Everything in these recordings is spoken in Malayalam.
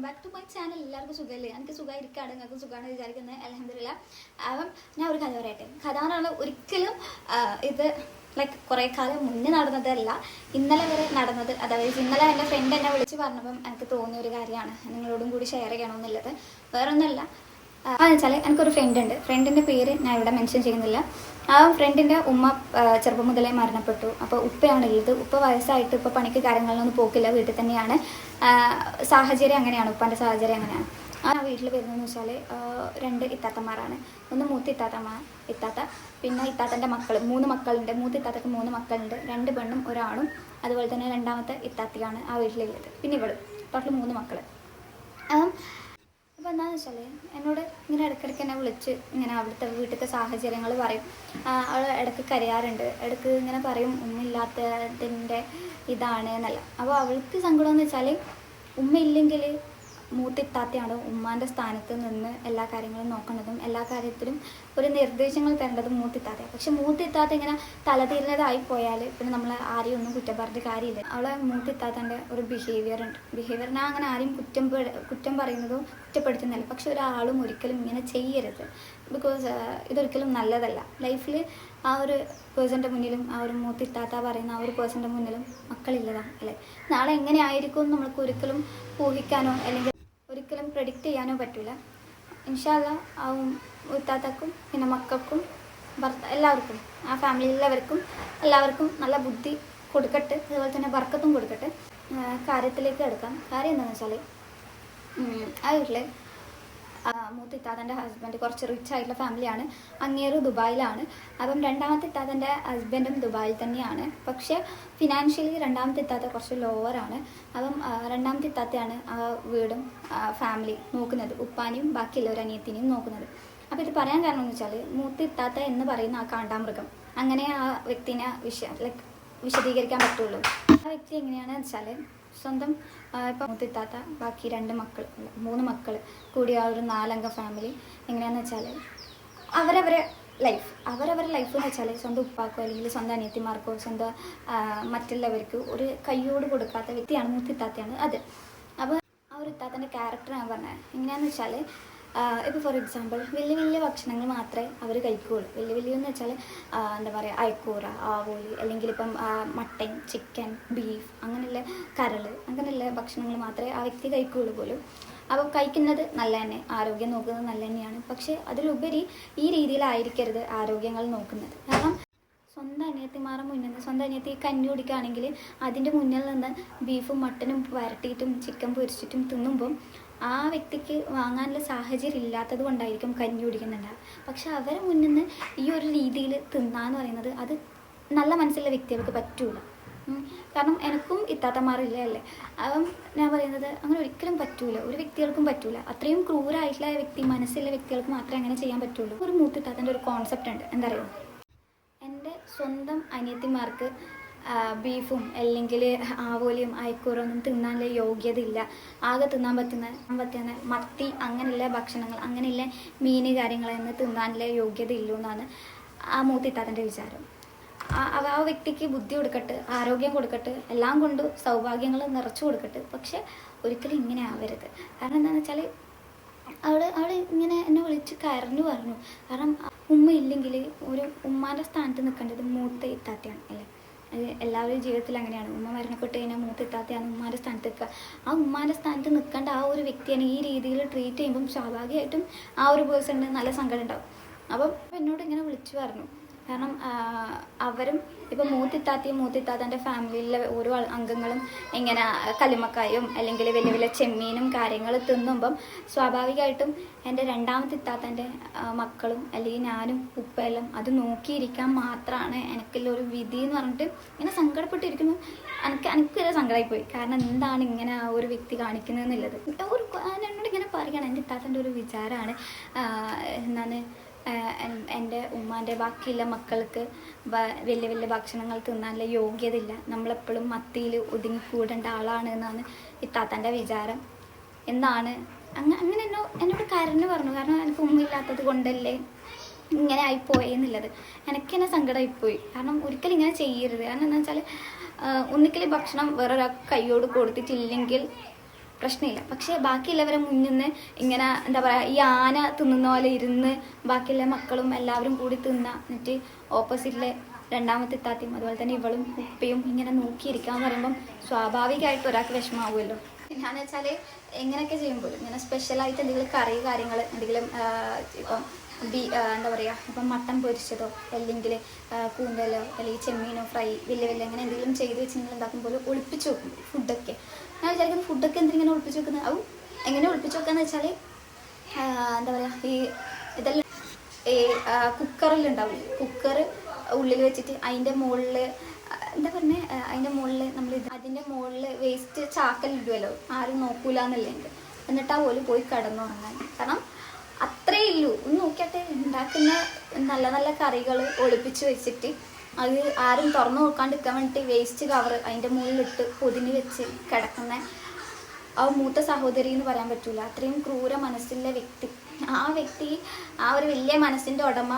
Welcome back to my channel. എല്ലാവർക്കും സുഖമല്ലേ എനിക്ക് സുഖമായിരിക്കാണ്. നിങ്ങൾക്ക് സുഖമാണ് വിചാരിക്കുന്നത് അലഹമില്ല അപ്പം ഞാൻ ഒരു കഥ പറയട്ടെ. കഥ പറഞ്ഞാൽ ഒരിക്കലും ഇത് ലൈക്ക് കുറേ കാലം മുന്നേ നടന്നതല്ല. ഇന്നലെ വരെ നടന്നത്. അതായത് ഇന്നലെ എന്റെ ഫ്രണ്ട് എന്നെ വിളിച്ച് പറഞ്ഞപ്പം എനിക്ക് തോന്നിയ ഒരു കാര്യമാണ്. നിങ്ങളോടും കൂടി ഷെയർ ചെയ്യണമെന്നുള്ളത്. വേറൊന്നുമല്ല. അതെന്ന് എനിക്കൊരു ഫ്രണ്ട് ഉണ്ട്. ഫ്രണ്ടിന്റെ പേര് ഞാൻ ഇവിടെ മെൻഷൻ ചെയ്യുന്നില്ല. ആ ഫ്രണ്ടിന്റെ ഉമ്മ ചെറുപ്പം മുതലേ മരണപ്പെട്ടു. അപ്പോൾ ഉപ്പയാണ് ഉള്ളത്. ഉപ്പ വയസ്സായിട്ട് ഇപ്പോൾ പണിക്ക് കാര്യങ്ങളിലൊന്നും പോക്കില്ല. വീട്ടിൽ തന്നെയാണ്. സാഹചര്യം അങ്ങനെയാണ്. ഉപ്പാന്റെ സാഹചര്യം അങ്ങനെയാണ്. ആ വീട്ടിൽ വരുന്നതെന്ന് വെച്ചാൽ രണ്ട് ഇത്താത്തമാരാണ് ഒന്ന് മൂത്ത ഇത്താത്തമ്മ ഇത്താത്ത പിന്നെ ഇത്താത്തന്റെ മക്കൾ മൂന്ന് മക്കളുണ്ട്. മൂത്ത ഇത്താത്തക്ക് മൂന്ന് മക്കളുണ്ട്. രണ്ട് പെണ്ണും ഒരാണും. അതുപോലെ തന്നെ രണ്ടാമത്തെ ഇത്താത്തിയാണ് ആ വീട്ടിലുള്ളത്. പിന്നെ ഇവൾ. ടോട്ടൽ മൂന്ന് മക്കൾ അപ്പോൾ എന്താണെന്ന് വെച്ചാൽ എന്നോട് ഇങ്ങനെ ഇടയ്ക്കിടയ്ക്ക് എന്നെ വിളിച്ച് ഇങ്ങനെ അവിടുത്തെ വീട്ടിലത്തെ സാഹചര്യങ്ങൾ പറയും. അവൾ ഇടയ്ക്ക് കരയാറുണ്ട്. ഇടയ്ക്ക് ഇങ്ങനെ പറയും ഉമ്മയില്ലാത്തതിന്റെ ഇതാണ് എന്നല്ല. അപ്പോൾ അവൾക്ക് സങ്കടം എന്ന് വെച്ചാൽ ഉമ്മ ഇല്ലെങ്കിൽ മൂത്തിത്താത്തയാണ് ഉമ്മാന്റെ സ്ഥാനത്ത് നിന്ന് എല്ലാ കാര്യങ്ങളും നോക്കേണ്ടതും എല്ലാ കാര്യത്തിലും ഒരു നിർദ്ദേശങ്ങൾ തരേണ്ടതും മൂത്തിത്താത്തയാണ്. പക്ഷെ മൂത്തിത്താത്ത ഇങ്ങനെ തലതിരിഞ്ഞതായി പോയാൽ പിന്നെ നമ്മൾ ആരെയും ഒന്നും കുറ്റം കാര്യമില്ല. അവളെ മൂത്തിത്താത്തന്റെ ഒരു ബിഹേവിയർ ഉണ്ട്. ബിഹേവിയറിനെ അങ്ങനെ ആരെയും കുറ്റം കുറ്റം പറയുന്നതോ കുറ്റപ്പെടുത്തുന്നില്ല പക്ഷെ ഒരാളും ഒരിക്കലും ഇങ്ങനെ ചെയ്യരുത്. ബിക്കോസ് ഇതൊരിക്കലും നല്ലതല്ല. ലൈഫിൽ ആ ഒരു പേഴ്സന്റെ മുന്നിലും ആ ഒരു മൂത്തിത്താത്ത പറയുന്ന ആ ഒരു പേഴ്സന്റെ മുന്നിലും മക്കളില്ലതാണ് അല്ലേ? നാളെ എങ്ങനെയായിരിക്കും നമ്മൾക്ക് ഒരിക്കലും ഊഹിക്കാനോ അല്ലെങ്കിൽ ഒരിക്കലും പ്രഡിക്റ്റ് ചെയ്യാനോ പറ്റില്ല ഇൻഷാല്ല ആ ഉത്താത്തക്കും പിന്നെ മക്കൾക്കും ഭർത്ത എല്ലാവർക്കും ആ ഫാമിലിയിലുള്ളവർക്കും എല്ലാവർക്കും നല്ല ബുദ്ധി കൊടുക്കട്ടെ അതുപോലെ തന്നെ ബർക്കത്തും കൊടുക്കട്ടെ. കാര്യത്തിലേക്ക് എടുക്കാം കാര്യം എന്താണെന്ന് വെച്ചാൽ ആ വീട്ടിൽ മൂത്ത ഇത്താതന്റെ ഹസ്ബൻഡ് കുറച്ച് റിച്ച് ആയിട്ടുള്ള ഫാമിലിയാണ് അങ്ങേറ് ദുബായിലാണ്. അപ്പം രണ്ടാമത്തെ ഇത്താതന്റെ ഹസ്ബൻഡും ദുബായിൽ തന്നെയാണ്. പക്ഷെ ഫിനാൻഷ്യലി രണ്ടാമത്തെ ഇത്താത്ത കുറച്ച് ലോവറാണ് അപ്പം രണ്ടാമത്തെ ഇത്താത്തയാണ് ആ വീടും ഫാമിലി നോക്കുന്നത്. ഉപ്പാനെയും ബാക്കിയുള്ള ഒരു അനിയത്തിനെയും നോക്കുന്നത്. അപ്പോൾ ഇത് പറയാൻ കാരണം എന്ന് വെച്ചാൽ മൂത്ത ഇത്താത്ത എന്ന് പറയുന്ന ആ കാണ്ടാമൃഗം അങ്ങനെ ആ വ്യക്തിനെ വിഷ ലൈക്ക് വിശദീകരിക്കാൻ പറ്റുള്ളൂ. ആ വ്യക്തി എങ്ങനെയാണെന്ന് വെച്ചാൽ സ്വന്തം ഇപ്പം മുത്തിത്താത്ത ബാക്കി രണ്ട് മക്കൾ മൂന്ന് മക്കൾ കൂടി ആ ഒരു നാലംഗ ഫാമിലി എങ്ങനെയാണെന്ന് വെച്ചാൽ അവരവരെ ലൈഫ് അവരവരുടെ ലൈഫ് എന്ന് വെച്ചാൽ സ്വന്തം ഉപ്പാക്കോ അല്ലെങ്കിൽ സ്വന്തം അനിയത്തിമാർക്കോ സ്വന്തം മറ്റുള്ളവർക്ക് ഒരു കയ്യോട് കൊടുക്കാത്ത വ്യക്തിയാണ് മുത്തിത്താത്തയാണ് അത്. അപ്പോൾ ആ ഒരു ഇത്താത്തന്റെ ക്യാരക്ടർ ഞാൻ പറഞ്ഞത് എങ്ങനെയാണെന്ന് വെച്ചാൽ ഇപ്പോൾ ഫോർ എക്സാമ്പിൾ വലിയ വലിയ ഭക്ഷണങ്ങൾ മാത്രമേ അവർ കഴിക്കുകയുള്ളൂ. വലിയ വലിയ എന്ന് വെച്ചാൽ എന്താ പറയുക അയക്കൂറ ആവോലി അല്ലെങ്കിൽ ഇപ്പം മട്ടൻ ചിക്കൻ ബീഫ് അങ്ങനെയുള്ള കരൾ അങ്ങനെയുള്ള ഭക്ഷണങ്ങൾ മാത്രമേ ആ വ്യക്തി കഴിക്കുകയുള്ളൂ പോലും. അപ്പോൾ കഴിക്കുന്നത് നല്ല തന്നെ ആരോഗ്യം നോക്കുന്നത് നല്ല തന്നെയാണ്. പക്ഷേ അതിലുപരി ഈ രീതിയിലായിരിക്കരുത് ആരോഗ്യങ്ങൾ നോക്കുന്നത്. കാരണം സ്വന്തം അനിയത്തിമാരുടെ മുന്നിൽ നിന്ന് സ്വന്തം അനിയത്തി കഞ്ഞി കുടിക്കുകയാണെങ്കിൽ അതിന്റെ മുന്നിൽ നിന്ന് ബീഫും മട്ടനും വരട്ടിയിട്ടും ചിക്കൻ പൊരിച്ചിട്ടും തിന്നുമ്പം ആ വ്യക്തിക്ക് വാങ്ങാനുള്ള സാഹചര്യം ഇല്ലാത്തത് കൊണ്ടായിരിക്കും കഞ്ഞി കുടിക്കുന്നുണ്ടാവുക പക്ഷെ അവരെ മുന്നിൽ നിന്ന് ഈ ഒരു രീതിയിൽ തിന്നാന്ന് പറയുന്നത് അത് നല്ല മനസ്സുള്ള വ്യക്തികൾക്ക് പറ്റൂല. കാരണം എനിക്കും ഇത്താത്തമാറില്ല അല്ലേ? അപ്പം ഞാൻ പറയുന്നത് അങ്ങനെ ഒരിക്കലും പറ്റൂല. ഒരു വ്യക്തികൾക്കും പറ്റൂല. അത്രയും ക്രൂരായിട്ടുള്ള വ്യക്തി മനസ്സുള്ള വ്യക്തികൾക്ക് മാത്രമേ അങ്ങനെ ചെയ്യാൻ പറ്റുള്ളൂ. ഒരു മൂത്തിത്താത്തന്റെ ഒരു കോൺസെപ്റ്റ് ഉണ്ട്. എന്താ പറയുക എന്റെ സ്വന്തം അനിയത്തിമാർക്ക് ബീഫും അല്ലെങ്കിൽ ആവോലിയും അയക്കൂറൊന്നും തിന്നാനുള്ള യോഗ്യതയില്ല. ആകെ തിന്നാൻ പറ്റുന്ന പറ്റുന്ന മത്തി അങ്ങനെയുള്ള ഭക്ഷണങ്ങൾ അങ്ങനെയുള്ള മീൻ കാര്യങ്ങളൊന്നും തിന്നാനുള്ള യോഗ്യത ഇല്ലൂ എന്നാണ് ആ മൂത്തിത്താത്തന്റെ വിചാരം. ആ വ്യക്തിക്ക് ബുദ്ധി കൊടുക്കട്ടെ ആരോഗ്യം കൊടുക്കട്ടെ എല്ലാം കൊണ്ട് സൗഭാഗ്യങ്ങൾ നിറച്ചു കൊടുക്കട്ടെ. പക്ഷെ ഒരിക്കലും ഇങ്ങനെ ആവരുത്. കാരണം എന്താണെന്ന് വെച്ചാൽ അവൾ അവൾ ഇങ്ങനെ എന്നെ വിളിച്ച് കരഞ്ഞു പറഞ്ഞു. കാരണം ഉമ്മ ഇല്ലെങ്കിൽ ഒരു ഉമ്മാന്റെ സ്ഥാനത്ത് നിൽക്കേണ്ടത് മൂത്ത ഇത്താത്തയാണ് അല്ലേ? അത് എല്ലാവരും ജീവിതത്തിൽ അങ്ങനെയാണ്. ഉമ്മ മരണപ്പെട്ട് കഴിഞ്ഞാൽ മൂത്ത് ഇത്താത്തയാണ് ഉമ്മാന്റെ സ്ഥാനത്ത് നിൽക്കുക ആ ഉമ്മാന്റെ സ്ഥാനത്ത് നിൽക്കേണ്ട ആ ഒരു വ്യക്തിയാണ് ഈ രീതിയിൽ ട്രീറ്റ് ചെയ്യുമ്പം സ്വാഭാവികമായിട്ടും ആ ഒരു പേഴ്സണിന് നല്ല സങ്കടം ഉണ്ടാവും. അപ്പം എന്നോട് ഇങ്ങനെ വിളിച്ചു പറഞ്ഞു. കാരണം അവരും ഇപ്പം മൂത്തിത്താത്തിയും മൂത്തിത്താത്തന്റെ ഫാമിലിയിലെ ഓരോ അംഗങ്ങളും ഇങ്ങനെ കല്ലുമക്കായും അല്ലെങ്കിൽ വലിയ വലിയ ചെമ്മീനും കാര്യങ്ങൾ തിന്നുമ്പം സ്വാഭാവികമായിട്ടും എന്റെ രണ്ടാമത്തെ ഇത്താത്തന്റെ മക്കളും അല്ലെങ്കിൽ ഞാനും ഉപ്പയെല്ലാം അത് നോക്കിയിരിക്കാൻ മാത്രമാണ് എനിക്കുള്ള ഒരു വിധി എന്ന് പറഞ്ഞിട്ട് ഇങ്ങനെ സങ്കടപ്പെട്ടിരിക്കുന്നു. എനിക്ക് എനിക്ക് വരെ സങ്കടമായിപ്പോയി. കാരണം എന്താണ് ഇങ്ങനെ ഒരു വ്യക്തി കാണിക്കുന്നത് എന്നുള്ളത് ഒരു എന്നോട് ഇങ്ങനെ പറയുകയാണ്. എന്റെ ഇത്താത്തന്റെ ഒരു വിചാരമാണ് എന്താണ് എന്റെ ഉമ്മാന്റെ ബാക്കിയുള്ള മക്കൾക്ക് വലിയ വലിയ ഭക്ഷണങ്ങൾ തിന്നാനുള്ള യോഗ്യതയില്ല. നമ്മളെപ്പോഴും മത്തിയിൽ ഒതുങ്ങിക്കൂടേണ്ട ആളാണ് എന്നാണ് ഇത്താത്തന്റെ വിചാരം. എന്നാണ്? അങ്ങ അങ്ങനെ എന്നോ എന്നോട് കരഞ്ഞു പറഞ്ഞു. കാരണം എനിക്ക് ഉമ്മയില്ലാത്തത് കൊണ്ടല്ലേ ഇങ്ങനെ ആയിപ്പോയെന്നുള്ളത് എനിക്ക് തന്നെ സങ്കടമായിപ്പോയി. കാരണം ഒരിക്കലും ഇങ്ങനെ ചെയ്യരുത്. കാരണം എന്താ വെച്ചാൽ ഒന്നിക്കൽ ഭക്ഷണം വേറൊരാൾക്ക് കൈയോട് കൊടുത്തിട്ടില്ലെങ്കിൽ പ്രശ്നമില്ല. പക്ഷേ ബാക്കിയുള്ളവരെ മുന്നിൽ നിന്ന് ഇങ്ങനെ എന്താ പറയുക ഈ ആന തിന്നുന്ന പോലെ ഇരുന്ന് ബാക്കിയുള്ള മക്കളും എല്ലാവരും കൂടി തിന്ന എന്നിട്ട് ഓപ്പോസിറ്റിലെ രണ്ടാമത്തെ താത്തിയും അതുപോലെ തന്നെ ഇവളും ഉപ്പയും ഇങ്ങനെ നോക്കിയിരിക്കാന്ന് പറയുമ്പം സ്വാഭാവികമായിട്ട് ഒരാൾക്ക് വിഷമാവുമല്ലോ എന്നാന്ന് വെച്ചാൽ എങ്ങനെയൊക്കെ ചെയ്യുമ്പോൾ ഇങ്ങനെ സ്പെഷ്യലായിട്ട് എന്തെങ്കിലും കറി കാര്യങ്ങൾ എന്തെങ്കിലും ഇപ്പം ബി എന്താ പറയുക ഇപ്പം മട്ടൻ പൊരിച്ചതോ അല്ലെങ്കിൽ കൂന്തലോ അല്ലെങ്കിൽ ചെമ്മീനോ ഫ്രൈ വലിയ വലിയ അങ്ങനെ എന്തെങ്കിലും ചെയ്ത് വെച്ച് നിങ്ങൾ ഉണ്ടാക്കുമ്പോൾ ഒളിപ്പിച്ച് വെക്കും ഫുഡൊക്കെ ഞാൻ വിചാരിക്കുന്നത് ഫുഡൊക്കെ എന്തിങ്ങനെ ഒളിപ്പിച്ച് വെക്കുന്നത് ഔ എങ്ങനെ ഒളിപ്പിച്ച് വെക്കാന്ന് വെച്ചാൽ എന്താ പറയുക ഈ ഇതെല്ലാം ഈ കുക്കറിലുണ്ടാവും കുക്കർ ഉള്ളിൽ വെച്ചിട്ട് അതിന്റെ മുകളിൽ എന്താ പറഞ്ഞേ അതിന്റെ മുകളിൽ നമ്മൾ അതിന്റെ മുകളിൽ വേസ്റ്റ് ചാക്കലിടുമല്ലോ ആരും നോക്കൂലെന്നല്ലേ ഉണ്ട്. എന്നിട്ടാ പോലും പോയി പോയി കിടന്നുറങ്ങാൻ കാരണം അത്രേ ഉള്ളൂ. ഒന്ന് നോക്കിയാട്ടെ ഉണ്ടാക്കുന്ന നല്ല നല്ല കറികൾ ഒളിപ്പിച്ച് വെച്ചിട്ട് അത് ആരും തുറന്നു നോക്കാണ്ടിരിക്കാൻ വേണ്ടിയിട്ട് വേസ്റ്റ് കവർ അതിന്റെ മുകളിലിട്ട് പൊതിഞ്ഞ് വെച്ച് കിടക്കുന്ന ആ മൂത്ത സഹോദരി എന്ന് പറയാൻ പറ്റൂല. അത്രയും ക്രൂര മനസ്സിലെ വ്യക്തി. ആ വ്യക്തി ആ ഒരു വലിയ മനസ്സിന്റെ ഉടമ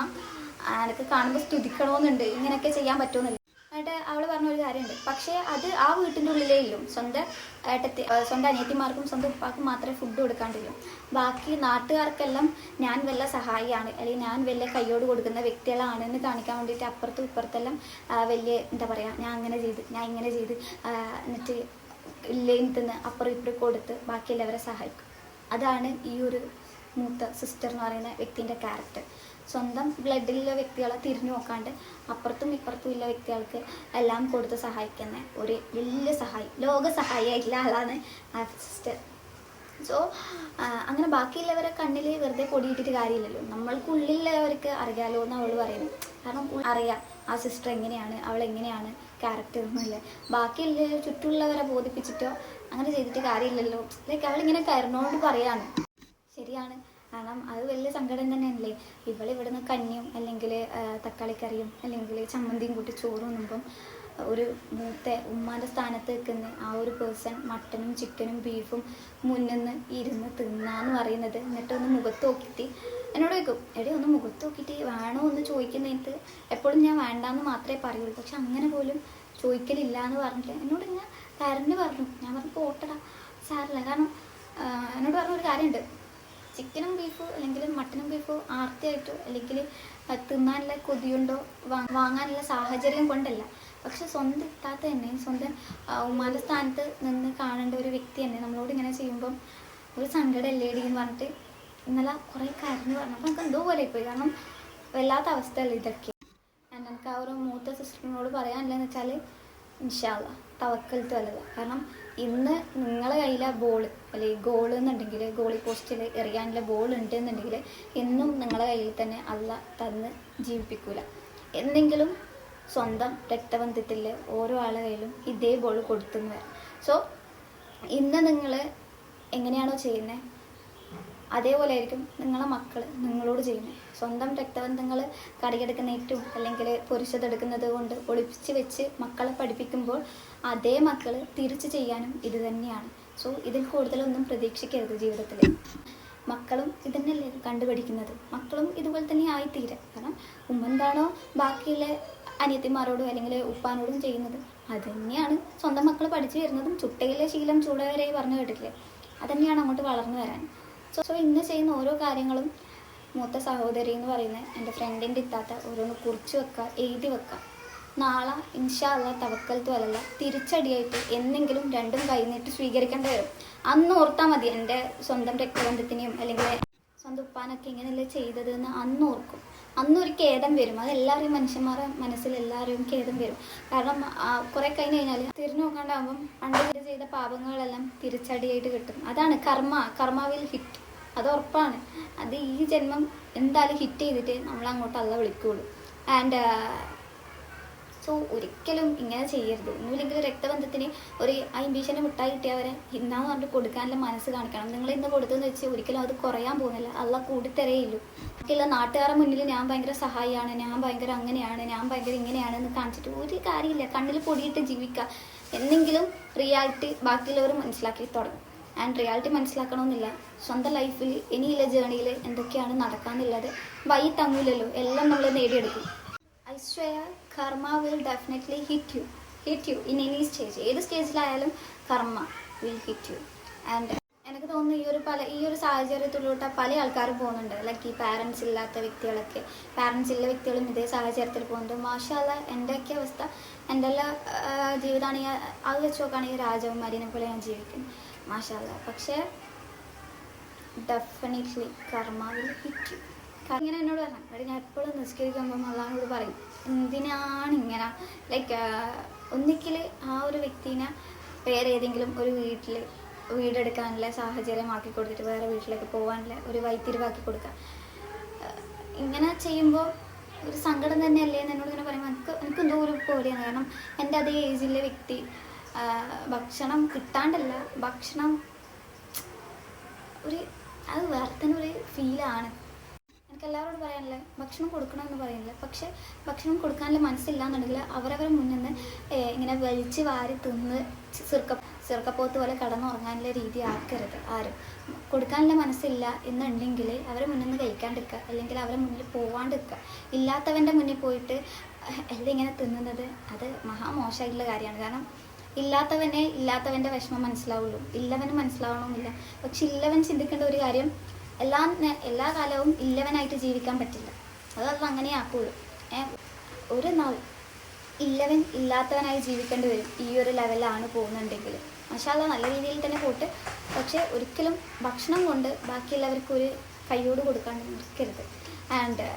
എനിക്ക് കാണുമ്പോൾ സ്തുതിക്കണമെന്നുണ്ട് ഇങ്ങനെയൊക്കെ ചെയ്യാൻ പറ്റുമെന്നില്ല. എന്നിട്ട് അവൾ പറഞ്ഞ ഒരു കാര്യമുണ്ട്. പക്ഷേ അത് ആ വീട്ടിന്റെ ഉള്ളിലേ ഇല്ലും. സ്വന്തം ഏട്ടത്തി സ്വന്തം അനിയത്തിമാർക്കും സ്വന്തം ഉപ്പാക്കും മാത്രമേ ഫുഡ് കൊടുക്കാണ്ടില്ലൂ ബാക്കി നാട്ടുകാർക്കെല്ലാം ഞാൻ വല്ല സഹായിയാണ് അല്ലെങ്കിൽ ഞാൻ വലിയ കൈയോട് കൊടുക്കുന്ന വ്യക്തികളാണെന്ന് കാണിക്കാൻ വേണ്ടിയിട്ട് അപ്പുറത്തും ഇപ്പുറത്തെല്ലാം വലിയ എന്താ പറയുക ഞാൻ അങ്ങനെ ചെയ്ത് ഞാൻ ഇങ്ങനെ ചെയ്ത് എന്നിട്ട് ഇല്ലേന്ന് തിന്ന് അപ്പുറം ഇപ്പുറം കൊടുത്ത് ബാക്കിയുള്ളവരെ സഹായിക്കും. അതാണ് ഈ ഒരു മൂത്ത സിസ്റ്റർ എന്ന് പറയുന്ന വ്യക്തിന്റെ ക്യാരക്ടർ സ്വന്തം ബ്ലഡിലുള്ള വ്യക്തികളെ തിരിഞ്ഞു നോക്കാണ്ട് അപ്പുറത്തും ഇപ്പുറത്തും ഉള്ള വ്യക്തികൾക്ക് എല്ലാം കൊടുത്ത് സഹായിക്കുന്ന ഒരു വലിയ സഹായി ലോക സഹായിയായിട്ടുള്ള ആളാണ് ആ സിസ്റ്റർ സോ അങ്ങനെ ബാക്കിയുള്ളവരെ കണ്ണിൽ വെറുതെ പൊടിയിട്ടിട്ട് കാര്യമില്ലല്ലോ. നമ്മൾക്കുള്ളിലുള്ളവർക്ക് അറിയാലോ എന്ന് അവൾ പറയുന്നത്. കാരണം അറിയാം ആ സിസ്റ്റർ എങ്ങനെയാണ് അവൾ എങ്ങനെയാണ് ക്യാരക്ടർ ഒന്നുമില്ല ബാക്കിയുള്ള ചുറ്റുള്ളവരെ ബോധിപ്പിച്ചിട്ടോ അങ്ങനെ ചെയ്തിട്ട് കാര്യമില്ലല്ലോ. ലൈക്ക് അവളിങ്ങനെ കരുണോട് പറയാണ്. ശരിയാണ്. കാരണം അത് വലിയ സങ്കടം തന്നെയല്ലേ ഇവൾ ഇവിടുന്ന് കഞ്ഞിയും അല്ലെങ്കിൽ തക്കാളിക്കറിയും അല്ലെങ്കിൽ ചമ്മന്തിയും കൂട്ടി ചോറ് ഉണ്ണുമ്പം ഒരു മൂത്ത ഉമ്മാന്റെ സ്ഥാനത്ത് നിൽക്കുന്ന ആ ഒരു പേഴ്സൺ മട്ടനും ചിക്കനും ബീഫും മുന്നിൽ നിന്ന് ഇരുന്ന് തിന്നാന്ന് പറയുന്നത് എന്നിട്ട് ഒന്ന് മുഖത്ത് നോക്കിയിട്ട് എന്നോട് ചോദിക്കും എടി ഒന്ന് മുഖത്ത് നോക്കിയിട്ട് വേണോ എന്ന് ചോദിക്കുന്നതിനകത്ത് എപ്പോഴും ഞാൻ വേണ്ടാന്ന് മാത്രമേ പറയുള്ളൂ. പക്ഷെ അങ്ങനെ പോലും ചോദിക്കലില്ല എന്ന് പറഞ്ഞിട്ട് എന്നോട് ഇങ്ങനെ കരഞ്ഞ് പറഞ്ഞു. ഞാൻ പറഞ്ഞു പോട്ടടാ സാറില്ല കാരണം എന്നോട് പറഞ്ഞ ഒരു കാര്യമുണ്ട്. ചിക്കനും ബീഫോ അല്ലെങ്കിൽ മട്ടനും ബീഫോ ആർത്തിയായിട്ടോ അല്ലെങ്കിൽ തിന്നാനുള്ള കൊതിയുണ്ടോ വാങ്ങാനുള്ള സാഹചര്യം കൊണ്ടല്ല. പക്ഷെ സ്വന്തം ഇത്താത്ത തന്നെ സ്വന്തം ഉമ്മാന്റെ സ്ഥാനത്ത് നിന്ന് കാണേണ്ട ഒരു വ്യക്തി തന്നെ നമ്മളോട് ഇങ്ങനെ ചെയ്യുമ്പം ഒരു സങ്കടമല്ലേ ഡി എന്ന് പറഞ്ഞിട്ട് ഇന്നലെ കുറേ കരഞ്ഞു പറഞ്ഞു. അപ്പം നമുക്ക് എന്തോ പോലെ പോയി കാരണം വല്ലാത്ത അവസ്ഥയല്ല ഇതൊക്കെ. എനിക്ക് ആ ഒരു മൂത്ത സിസ്റ്ററിനോട് പറയാനില്ലെന്ന് വെച്ചാൽ ഇൻഷാല്ല തവക്കലത്ത് വല്ലത്. കാരണം ഇന്ന് നിങ്ങളെ കയ്യിലെ ബോൾ അല്ലെങ്കിൽ ഗോൾ എന്നുണ്ടെങ്കിൽ ഗോളി പോസ്റ്റിൽ എറിയാനുള്ള ബോൾ ഉണ്ട് എന്നുണ്ടെങ്കിൽ എന്നും നിങ്ങളെ കയ്യിൽ തന്നെ അല്ല തന്ന് ജീവിപ്പിക്കൂല. എന്തെങ്കിലും സ്വന്തം രക്തബന്ധത്തിൽ ഓരോ ആളെ കയ്യിലും ഇതേ ബോൾ കൊടുത്തെന്ന് വരാം. സോ ഇന്ന് നിങ്ങൾ എങ്ങനെയാണോ ചെയ്യുന്നത് അതേപോലെ ആയിരിക്കും നിങ്ങളെ മക്കൾ നിങ്ങളോട് ചെയ്യുന്നത് സ്വന്തം രക്തബന്ധങ്ങൾ കറിയെടുക്കുന്നേറ്റും അല്ലെങ്കിൽ പൊരിച്ചതെടുക്കുന്നത് കൊണ്ട് ഒളിപ്പിച്ച് വെച്ച് മക്കളെ പഠിപ്പിക്കുമ്പോൾ അതേ മക്കൾ തിരിച്ചു ചെയ്യാനും ഇത് തന്നെയാണ്. സോ ഇതിൽ കൂടുതലൊന്നും പ്രതീക്ഷിക്കരുത് ജീവിതത്തിൽ മക്കളും ഇതന്നെയല്ലേ കണ്ടുപിടിക്കുന്നത് മക്കളും ഇതുപോലെ തന്നെ ആയിത്തീരാം. കാരണം ഉമ്മ എന്താണോ ബാക്കിയുള്ള അനിയത്തിമാരോടും അല്ലെങ്കിൽ ഉപ്പാനോടും ചെയ്യുന്നത്. അത് തന്നെയാണ് സ്വന്തം മക്കൾ പഠിച്ചു വരുന്നതും ചുട്ടയിലെ ശീലം ചൂടവരെ പറഞ്ഞു കേട്ടിട്ടില്ലേ? അതന്നെയാണ് അങ്ങോട്ട് വളർന്നു വരാൻ. സോ സോ ഇന്ന് ചെയ്യുന്ന ഓരോ കാര്യങ്ങളും മൂത്ത സഹോദരി എന്ന് പറയുന്ന എന്റെ ഫ്രണ്ടിന്റെ ഇത്താത്ത ഓരോന്ന് കുറിച്ച് വെക്കുക എഴുതി വെക്കുക. നാളെ ഇൻഷാല്ല തവക്കൽ തോലല്ല തിരിച്ചടിയായിട്ട് എന്നെങ്കിലും രണ്ടും കൈനീട്ട് സ്വീകരിക്കേണ്ടി വരും. അന്ന് ഓർത്താൽ മതി എന്റെ സ്വന്തം രക്തബന്ധത്തിനെയും അല്ലെങ്കിൽ സ്വന്തം ഉപ്പാനൊക്കെ ഇങ്ങനെയല്ലേ ചെയ്തത് എന്ന് അന്ന് ഓർക്കും. അന്നൊരു ഖേദം വരും. അത് എല്ലാവരെയും മനുഷ്യന്മാരുടെ മനസ്സിൽ എല്ലാവരെയും ഖേദം വരും. കാരണം കുറെ കഴിഞ്ഞ് കഴിഞ്ഞാൽ തിരിഞ്ഞു നോക്കാണ്ടാകുമ്പം പണ്ട് ചെയ്ത പാപങ്ങളെല്ലാം തിരിച്ചടിയായിട്ട് കിട്ടും. അതാണ് കർമ്മ. കർമ്മ വിൽ ഹിറ്റ് അത് ഉറപ്പാണ്. അത് ഈ ജന്മം എന്തായാലും ഹിറ്റ് ചെയ്തിട്ട് നമ്മൾ അങ്ങോട്ട് അല്ല വിളിക്കുള്ളൂ. ആൻഡ് സോ ഒരിക്കലും ഇങ്ങനെ ചെയ്യരുത്. ഒന്നുമില്ലെങ്കിൽ രക്തബന്ധത്തിന് ഒരു ആ അമ്പീഷന്റെ മിഠായി കിട്ടിയവരെ ഇന്നാന്ന് പറഞ്ഞിട്ട് കൊടുക്കാനുള്ള മനസ്സ് കാണിക്കണം. നിങ്ങൾ ഇന്ന് കൊടുത്തെന്ന് വെച്ച് ഒരിക്കലും അത് കുറയാൻ പോകുന്നില്ല. അല്ല കൂടിത്തരേയില്ലൂ ബാക്കിയുള്ള നാട്ടുകാരുടെ മുന്നിൽ ഞാൻ ഭയങ്കര സഹായിയാണ് ഞാൻ ഭയങ്കര അങ്ങനെയാണ് ഞാൻ ഭയങ്കര ഇങ്ങനെയാണ് എന്ന് കാണിച്ചിട്ട് ഒരു കാര്യമില്ല. കണ്ണിൽ പൊടിയിട്ട് ജീവിക്കുക. എന്നെങ്കിലും റിയാലിറ്റി ബാക്കിയുള്ളവർ മനസ്സിലാക്കി തുടങ്ങും. ആൻഡ് റിയാലിറ്റി മനസ്സിലാക്കണമെന്നില്ല. സ്വന്തം ലൈഫിൽ ഇനിയുള്ള ജേണിയിൽ എന്തൊക്കെയാണ് നടക്കാന്നുള്ളത് വൈ തങ്ങൂലല്ലോ. എല്ലാം നമ്മൾ നേടിയെടുക്കും. I swear karma will definitely hit you hit you in any stage ഏത് സ്റ്റേജിലായാലും കർമ്മ വിൽ ഹിറ്റ് യു ആൻഡ് എനിക്ക് തോന്നുന്നു ഈ ഒരു പല ഈ ഒരു സാഹചര്യത്തിലോട്ട് പല ആൾക്കാരും പോകുന്നുണ്ട്. ലൈക്ക് ഈ പാരൻസ് ഇല്ലാത്ത വ്യക്തികളൊക്കെ. പാരൻസ് ഇല്ല വ്യക്തികളും ഇതേ സാഹചര്യത്തിൽ പോകുന്നുണ്ട്. മാഷാല എന്റെയൊക്കെ അവസ്ഥ എന്റെ എല്ലാ ജീവിതമാണെങ്കിൽ അത് വെച്ച് നോക്കുകയാണെങ്കിൽ രാജകുമാരിനെ പോലെ ഞാൻ ജീവിക്കും മാഷാല പക്ഷേ ഡെഫിനറ്റ്ലി കർമ്മ ഹിറ്റ് ഇങ്ങനെ എന്നോട് പറഞ്ഞു. ഞാൻ എപ്പോഴും നിസ്കരിക്കുമ്പോൾ അള്ളഹാനോട് പറയും എന്തിനാണ് ഇങ്ങനെ ലൈക്ക് ഒന്നിക്കിൽ ആ ഒരു വ്യക്തിനെ വേറെ ഏതെങ്കിലും ഒരു വീട്ടിൽ വീടെടുക്കാനുള്ള സാഹചര്യമാക്കി കൊടുത്തിട്ട് വേറെ വീട്ടിലേക്ക് പോകാനുള്ള ഒരു വൈത്തിരിവാക്കി കൊടുക്കുക ഇങ്ങനെ ചെയ്യുമ്പോൾ ഒരു സങ്കടം തന്നെയല്ലേ എന്ന് എന്നോട് ഇങ്ങനെ പറയുമ്പോൾ എനിക്ക് എനിക്ക് ഒരു പേടിയാണ്. കാരണം എന്റെ അതേ ഏജിലെ വ്യക്തി ഭക്ഷണം കിട്ടാണ്ടല്ല ഭക്ഷണം ഒരു അത് വേറെ തന്നെ ഒരു ഫീലാണ് എനിക്ക് എല്ലാവരോടും പറയാനില്ല ഭക്ഷണം കൊടുക്കണം എന്ന് പറയുന്നില്ല പക്ഷെ ഭക്ഷണം കൊടുക്കാനുള്ള മനസ്സില്ല എന്നുണ്ടെങ്കിൽ അവരവരെ മുന്നിൽ നിന്ന് ഇങ്ങനെ വലിച്ച് വാരി തിന്ന് ചെറുക്ക ചെറുക്കപ്പോത്ത് പോലെ കടന്നുറങ്ങാനുള്ള രീതി ആക്കരുത് ആരും. കൊടുക്കാനുള്ള മനസ്സില്ല എന്നുണ്ടെങ്കിൽ അവരെ മുന്നിൽ നിന്ന് കഴിക്കാണ്ടിരിക്കുക. അല്ലെങ്കിൽ അവരെ മുന്നിൽ പോവാണ്ടിരിക്കുക. ഇല്ലാത്തവന്റെ മുന്നിൽ പോയിട്ട് എല്ലാം ഇങ്ങനെ തിന്നുന്നത്? അത് മഹാമോശമായിട്ടുള്ള കാര്യമാണ്. കാരണം ഇല്ലാത്തവനെ ഇല്ലാത്തവന്റെ വിഷമം മനസ്സിലാവുള്ളൂ. ഇല്ലവന് മനസ്സിലാവണമെന്നില്ല. പക്ഷെ ഇല്ലവൻ ചിന്തിക്കേണ്ട ഒരു കാര്യം എല്ലാ എല്ലാ കാലവും ഇല്ലവനായിട്ട് ജീവിക്കാൻ പറ്റില്ല. അത് അത് അങ്ങനെ ആക്കുള്ളൂ ഒരു നാൾ ഇല്ലവൻ ഇല്ലാത്തവനായി ജീവിക്കേണ്ടി വരും. ഈ ഒരു ലെവലിലാണ് പോകുന്നുണ്ടെങ്കിൽ മഷാല നല്ല രീതിയിൽ തന്നെ പോട്ട്. പക്ഷെ ഒരിക്കലും ഭക്ഷണം കൊണ്ട് ബാക്കിയുള്ളവർക്ക് ഒരു കൈയോട് കൊടുക്കാണ്ട് നിൽക്കരുത്. ആൻഡ്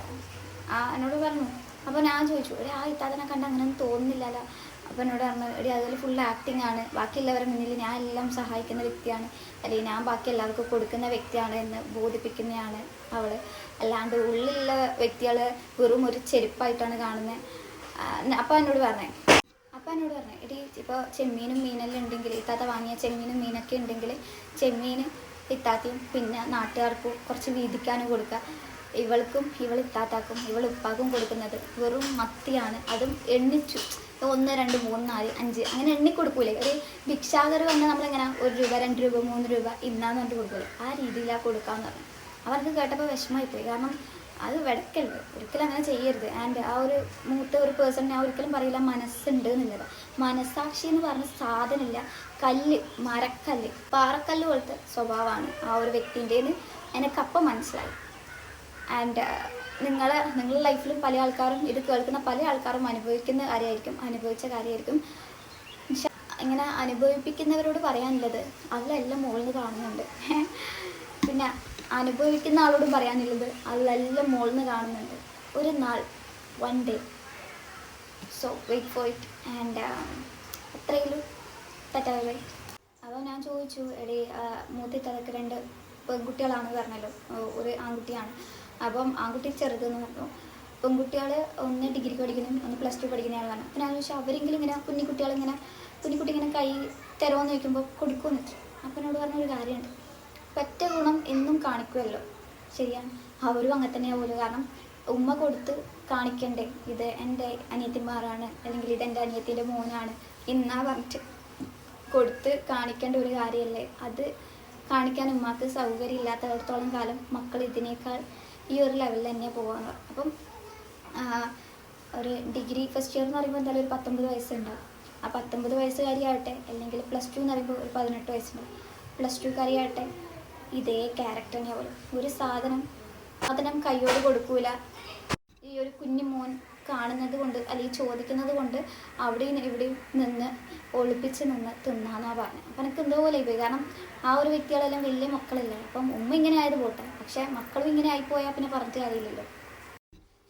ആ എന്നോട് പറഞ്ഞു അപ്പോൾ ഞാൻ ചോദിച്ചു ഒരു ആ ഇത്താതനെ കണ്ട് അങ്ങനെ തോന്നുന്നില്ലല്ലോ. അപ്പോൾ എന്നോട് പറഞ്ഞു എടി അതിൽ ഫുൾ ആക്ടിങ് ആണ്. ബാക്കിയുള്ളവരുടെ മുന്നിൽ ഞാൻ എല്ലാം സഹായിക്കുന്ന വ്യക്തിയാണ്. അല്ലെങ്കിൽ ഞാൻ ബാക്കി എല്ലാവർക്കും കൊടുക്കുന്ന വ്യക്തിയാണ് എന്ന് ബോധിപ്പിക്കുന്നതാണ് അവൾ അല്ലാണ്ട് ഉള്ളിലുള്ള വ്യക്തികൾ വെറും ഒരു ചെരുപ്പായിട്ടാണ് കാണുന്നത് അപ്പോൾ എന്നോട് പറഞ്ഞേ അപ്പം എന്നോട് പറഞ്ഞു എടി ഇപ്പോൾ ചെമ്മീനും മീനെല്ലാം ഉണ്ടെങ്കിൽ ഇത്താത്ത വാങ്ങിയ ചെമ്മീനും മീനൊക്കെ ഉണ്ടെങ്കിൽ ചെമ്മീൻ ഇത്താത്തയും പിന്നെ നാട്ടുകാർക്കും കുറച്ച് വീതിക്കാനും കൊടുക്കുക ഇവൾക്കും ഇവൾ ഇത്താത്താക്കും ഇവൾ ഉപ്പാക്കും കൊടുക്കുന്നത് വെറും മത്തിയാണ്. അതും എണ്ണിച്ചു. ഒന്ന് രണ്ട് മൂന്ന് നാല് അഞ്ച്. അങ്ങനെ എണ്ണി കൊടുക്കൂലേ ഒരു ഭിക്ഷാകർ വന്ന് നമ്മളിങ്ങനെ ഒരു രൂപ രണ്ട് രൂപ മൂന്ന് രൂപ ഇന്നാന്ന് പറഞ്ഞിട്ട് കൊടുക്കൂലേ? ആ രീതിയിലാണ് കൊടുക്കാന്ന് പറഞ്ഞു. അവർക്ക് കേട്ടപ്പോൾ വിഷമമായിപ്പോയി. കാരണം അത് വിടക്കരുത്. ഒരിക്കലും അങ്ങനെ ചെയ്യരുത്. ആൻഡ് ആ ഒരു മൂത്ത ഒരു പേഴ്സൺ ഞാൻ ഒരിക്കലും പറയില്ല മനസ്സുണ്ട് എന്നുള്ളത്. മനസ്സാക്ഷി എന്ന് പറഞ്ഞ സാധനമില്ല. കല്ല് മരക്കല്ല്. പാറക്കല്ല് പോലത്തെ സ്വഭാവമാണ് ആ ഒരു വ്യക്തിന്റെന്ന് എനിക്കപ്പം മനസ്സിലായി. ആൻഡ് നിങ്ങൾ നിങ്ങളുടെ ലൈഫിലും പല ആൾക്കാരും ഇത് കേൾക്കുന്ന പല ആൾക്കാരും അനുഭവിക്കുന്ന കാര്യമായിരിക്കും അനുഭവിച്ച കാര്യമായിരിക്കും. ഇങ്ങനെ അനുഭവിപ്പിക്കുന്നവരോട് പറയാനുള്ളത് അതിലെല്ലാം മുകളിൽ കാണുന്നുണ്ട്. പിന്നെ അനുഭവിക്കുന്ന ആളോടും പറയാനുള്ളത് അതിലെല്ലാം മുകളിൽ കാണുന്നുണ്ട്. ഒരു നാൾ one day so wait for it and അത്രയിലും തെറ്റായി അപ്പോൾ ഞാൻ ചോദിച്ചു എടേ മൂത്തി തലക്ക് രണ്ട് പെൺകുട്ടികളാണെന്ന് പറഞ്ഞല്ലോ. ഒരു ആൺകുട്ടിയാണ്. അപ്പം ആൺകുട്ടി ചെറുതെന്ന് പറഞ്ഞു. പെൺകുട്ടികൾ ഒന്ന് ഡിഗ്രിക്ക് പഠിക്കുന്നു ഒന്ന് പ്ലസ് ടു പഠിക്കുന്നതാണ് പറഞ്ഞു അപ്പം ഞാൻ ചോദിച്ചാൽ അവരെങ്കിലും ഇങ്ങനെ കുഞ്ഞിക്കുട്ടികളിങ്ങനെ കുഞ്ഞിക്കുട്ടി ഇങ്ങനെ കൈ തരുമെന്ന് ചോദിക്കുമ്പോൾ കൊടുക്കുമെന്ന് വെച്ചു അപ്പം എന്നോട് പറഞ്ഞൊരു കാര്യമുണ്ട്. പറ്റ ഗുണം എന്നും കാണിക്കുമല്ലോ ശരിയാണ് അവരും അങ്ങനെ തന്നെയാണ് പോലും കാരണം. ഉമ്മ കൊടുത്ത് കാണിക്കണ്ടേ ഇത് എന്റെ അനിയത്തിമാരാണ് അല്ലെങ്കിൽ ഇത് എന്റെ അനിയത്തിന്റെ മോനാണ് എന്നാ പറഞ്ഞിട്ട് കൊടുത്ത് കാണിക്കേണ്ട ഒരു കാര്യമല്ലേ അത് കാണിക്കാൻ ഉമ്മാക്ക് സൗകര്യം ഇല്ലാത്തടത്തോളം കാലം മക്കൾ ഇതിനേക്കാൾ ഈ ഒരു ലെവലിൽ തന്നെ പോകാന്ന് പറഞ്ഞു. അപ്പം ഒരു ഡിഗ്രി ഫസ്റ്റ് ഇയർ എന്ന് പറയുമ്പോൾ എന്തായാലും ഒരു പത്തൊമ്പത് വയസ്സുണ്ടാവും. ആ പത്തൊമ്പത് വയസ്സുകാരിയാവട്ടെ അല്ലെങ്കിൽ പ്ലസ് ടു എന്ന് പറയുമ്പോൾ ഒരു പതിനെട്ട് വയസ്സുണ്ടാവും. പ്ലസ് ടുക്കാരിയാവട്ടെ ഇതേ ക്യാരക്ടർ തന്നെയാവും ഒരു സാധനം സാധനം കയ്യോട് കൊടുക്കൂല. ഈ ഒരു കുഞ്ഞു മോൻ കാണുന്നത് കൊണ്ട് അല്ലെങ്കിൽ ചോദിക്കുന്നത് കൊണ്ട് അവിടെയും ഇവിടെയും നിന്ന് ഒളിപ്പിച്ച് നിന്ന് തിന്നാന്നാ പറഞ്ഞത് അപ്പം എനിക്ക് എന്തോ പോലെ പോയി. കാരണം ആ ഒരു വ്യക്തികളെല്ലാം വലിയ മക്കളല്ലേ. അപ്പം ഉമ്മ ഇങ്ങനെ ആയത് പോട്ടെ. പക്ഷെ മക്കളും ഇങ്ങനെ ആയിപ്പോയാൽ പിന്നെ പറഞ്ഞിട്ട് കാര്യമില്ലല്ലോ.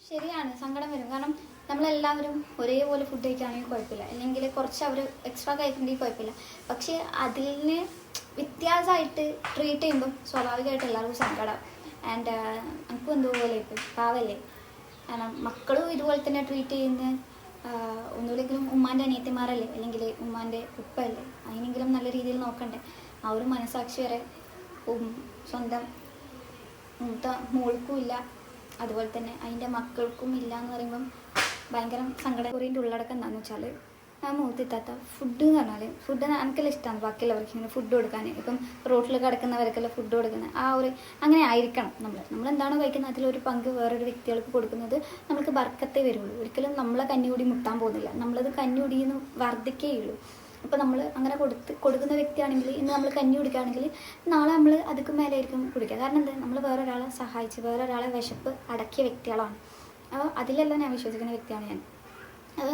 ശരിയാണ് സങ്കടം വരും. കാരണം നമ്മളെല്ലാവരും ഒരേപോലെ ഫുഡ് കഴിക്കുകയാണെങ്കിൽ കുഴപ്പമില്ല. അല്ലെങ്കിൽ കുറച്ച് അവർ എക്സ്ട്രാ കഴിക്കണമെങ്കിൽ കുഴപ്പമില്ല. പക്ഷേ അതിന് വ്യത്യാസമായിട്ട് ട്രീറ്റ് ചെയ്യുമ്പം സ്വാഭാവികമായിട്ട് എല്ലാവർക്കും സങ്കടം. ആൻഡ് നമുക്കും എന്തുപോലെ ഇപ്പം പാവല്ലേ? കാരണം മക്കളും ഇതുപോലെ തന്നെ ട്രീറ്റ് ചെയ്യുന്ന ഒന്നുമില്ലെങ്കിലും ഉമ്മാന്റെ അനിയത്തിമാരല്ലേ? അല്ലെങ്കിൽ ഉമ്മാന്റെ ഉപ്പല്ലേ അതിനെങ്കിലും നല്ല രീതിയിൽ നോക്കണ്ടേ? ആ ഒരു മനസാക്ഷി വരെ സ്വന്തം മൂത്ത മോൾക്കും ഇല്ല. അതുപോലെ തന്നെ അതിന്റെ മക്കൾക്കും ഇല്ല എന്ന് പറയുമ്പം ഭയങ്കര സങ്കടം കുറേന്റെ ഉള്ളടക്കം എന്താണെന്ന് വെച്ചാൽ ആ മൂത്തിത്താത്ത ഫുഡ് എന്ന് പറഞ്ഞാൽ ഫുഡ് എനിക്കെല്ലാം ഇഷ്ടമാണ്. ബാക്കിയുള്ളവർക്ക് ഇങ്ങനെ ഫുഡ് കൊടുക്കാൻ. ഇപ്പം റോട്ടിൽ കിടക്കുന്നവർക്കെല്ലാം ഫുഡ് കൊടുക്കുന്നത് ആ ഒരു അങ്ങനെ ആയിരിക്കണം നമ്മൾ. നമ്മൾ എന്താണോ കഴിക്കുന്നത് അതിലൊരു പങ്ക് വേറൊരു വ്യക്തികൾക്ക് കൊടുക്കുന്നത് നമുക്ക് ബർക്കത്തേ വരുള്ളൂ. ഒരിക്കലും നമ്മളെ കഞ്ഞികൂടി മുട്ടാൻ പോകുന്നില്ല. നമ്മളത് കഞ്ഞികൂടിന്ന് വർദ്ധിക്കേയുള്ളൂ അപ്പോൾ നമ്മൾ അങ്ങനെ കൊടുത്ത് കൊടുക്കുന്ന വ്യക്തിയാണെങ്കിൽ ഇന്ന് നമ്മൾ കഞ്ഞി കുടിക്കുകയാണെങ്കിൽ നാളെ നമ്മൾ അതിക്ക് മേലായിരിക്കും കുടിക്കുക. കാരണം എന്താ? നമ്മൾ വേറൊരാളെ സഹായിച്ച് ഒരാളെ വിശപ്പ് അടക്കിയ വ്യക്തികളാണ്. അപ്പോൾ അതിലെല്ലാം ഞാൻ വിശ്വസിക്കുന്ന വ്യക്തിയാണ് ഞാൻ. അത്